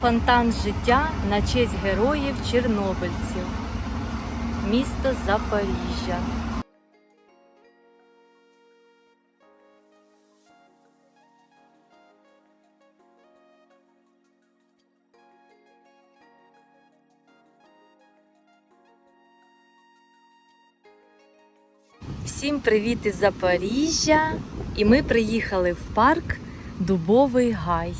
Фонтан життя на честь героїв чорнобильців. Місто Запоріжжя. Всім привіт із Запоріжжя! І ми приїхали в парк Дубовий Гай.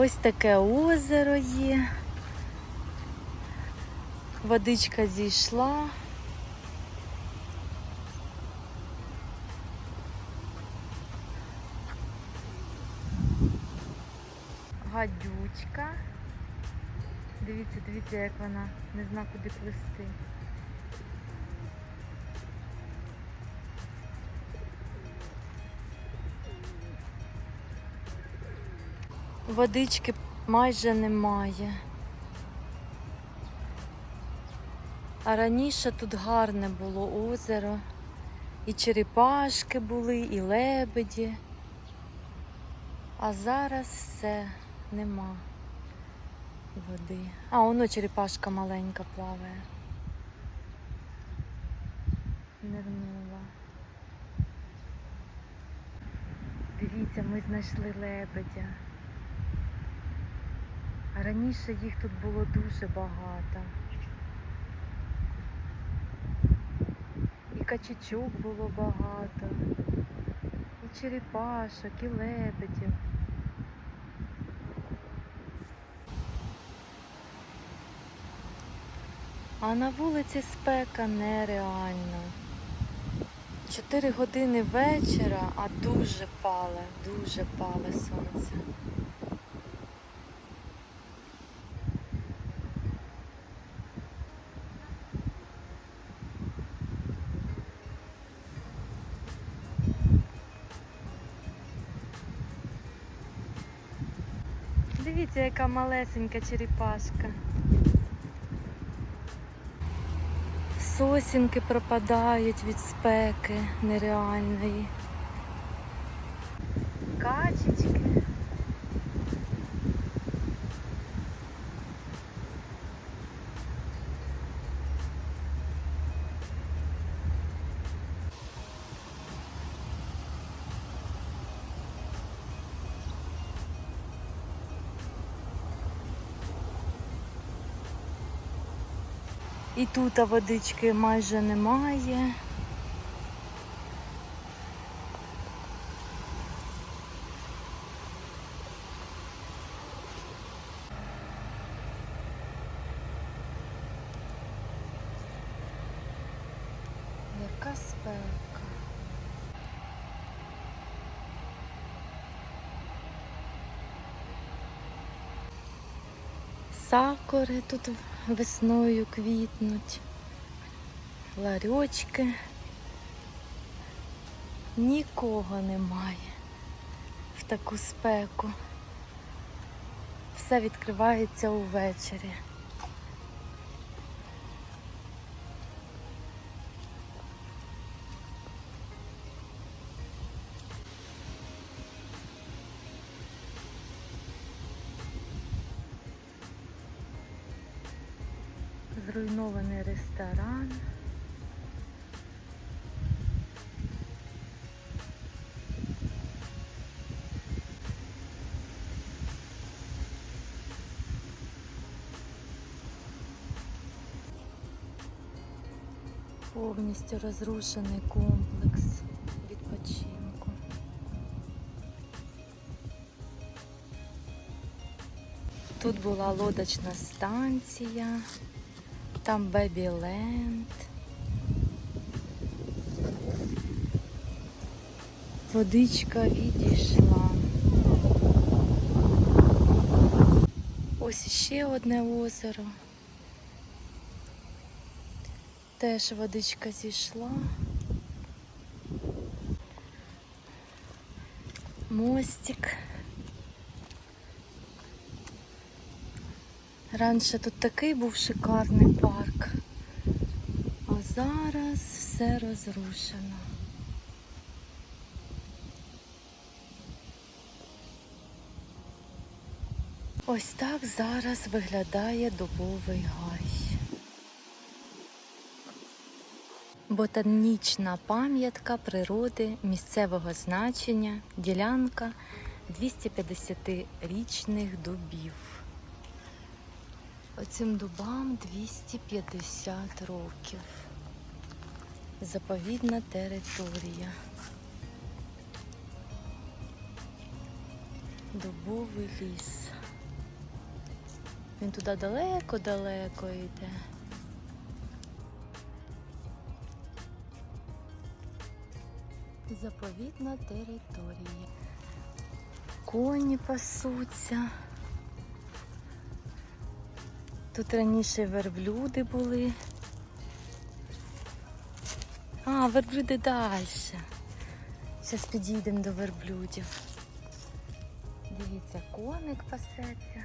Ось таке озеро є. Водичка зійшла. Гадючка. Дивіться, дивіться, як вона не зна куди плисти. Водички майже немає. А раніше тут гарне було озеро. І черепашки були, і лебеді. А зараз все нема води. А, воно черепашка маленька плаває. Нирнула. Дивіться, ми знайшли лебедя. Раніше їх тут було дуже багато. І качечок було багато, і черепашок, і лебедів. А на вулиці спека нереальна. Чотири години вечора, а дуже пале, дуже пале сонце. Яка малесенька черепашка. Сосінки пропадають від спеки нереальної. Качечки. І тут водички майже немає. Яка спека. Сакури тут весною квітнуть, ларьочки. Нікого немає в таку спеку. Все відкривається увечері. Зруйнований ресторан. Повністю розрушений комплекс відпочинку. Тут була лодочна станція, там Бебіленд. Водичка відійшла. Ось ще одне озеро. Теж водичка зійшла. Мостик. Раніше тут такий був шикарний парк, а зараз все розрушено. Ось так зараз виглядає дубовий гай. Ботанічна пам'ятка природи місцевого значення, ділянка 250-річних дубів. Оцим дубам 250 років. Заповідна територія. Дубовий ліс. Він туди далеко-далеко йде. Заповідна територія. Коні пасуться. Тут раніше верблюди були. А, верблюди далі. Зараз підійдемо до верблюдів. Дивіться, коник пасеться.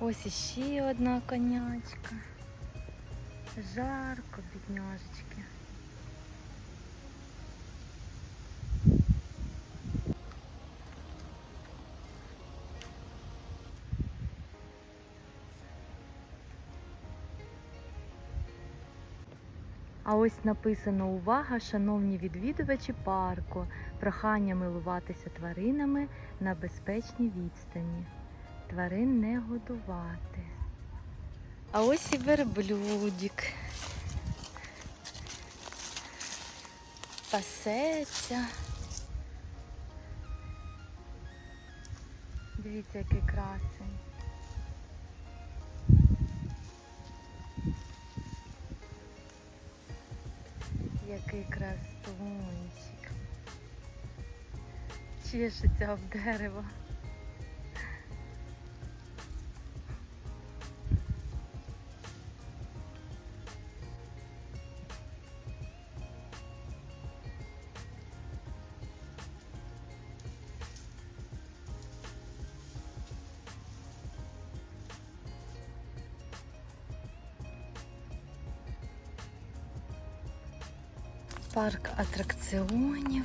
Ось іще одна конячка. Жарко, бідняжечки. А ось написано увага, шановні відвідувачі парку. Прохання милуватися тваринами на безпечній відстані. Тварин не годувати. А ось і верблюдик. Пасеться. Дивіться, який красень. Який красунчик. Чешеться об дерево. парк атракціонів.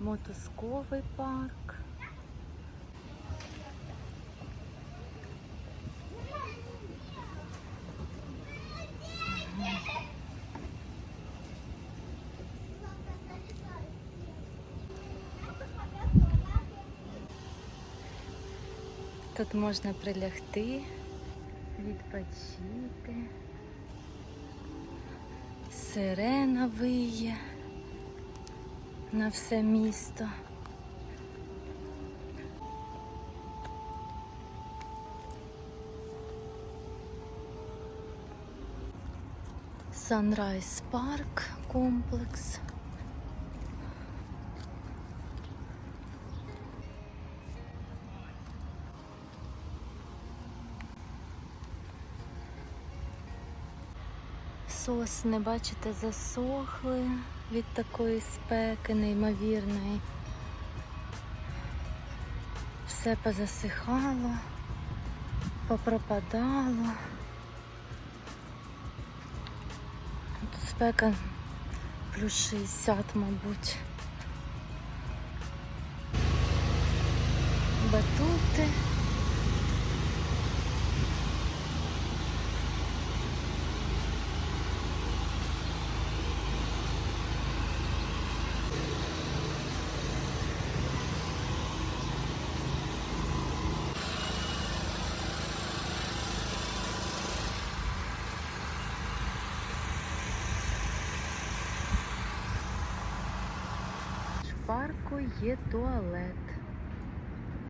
мотузковий парк. Тут можна прилягти, відпочити. Сирена виє на все місто. Sunrise Парк комплекс. Сосни, бачите, засохли від такої спеки неймовірної. Все позасихало, попропадало. Тут спека плюс 60, мабуть. Батути. В є туалет.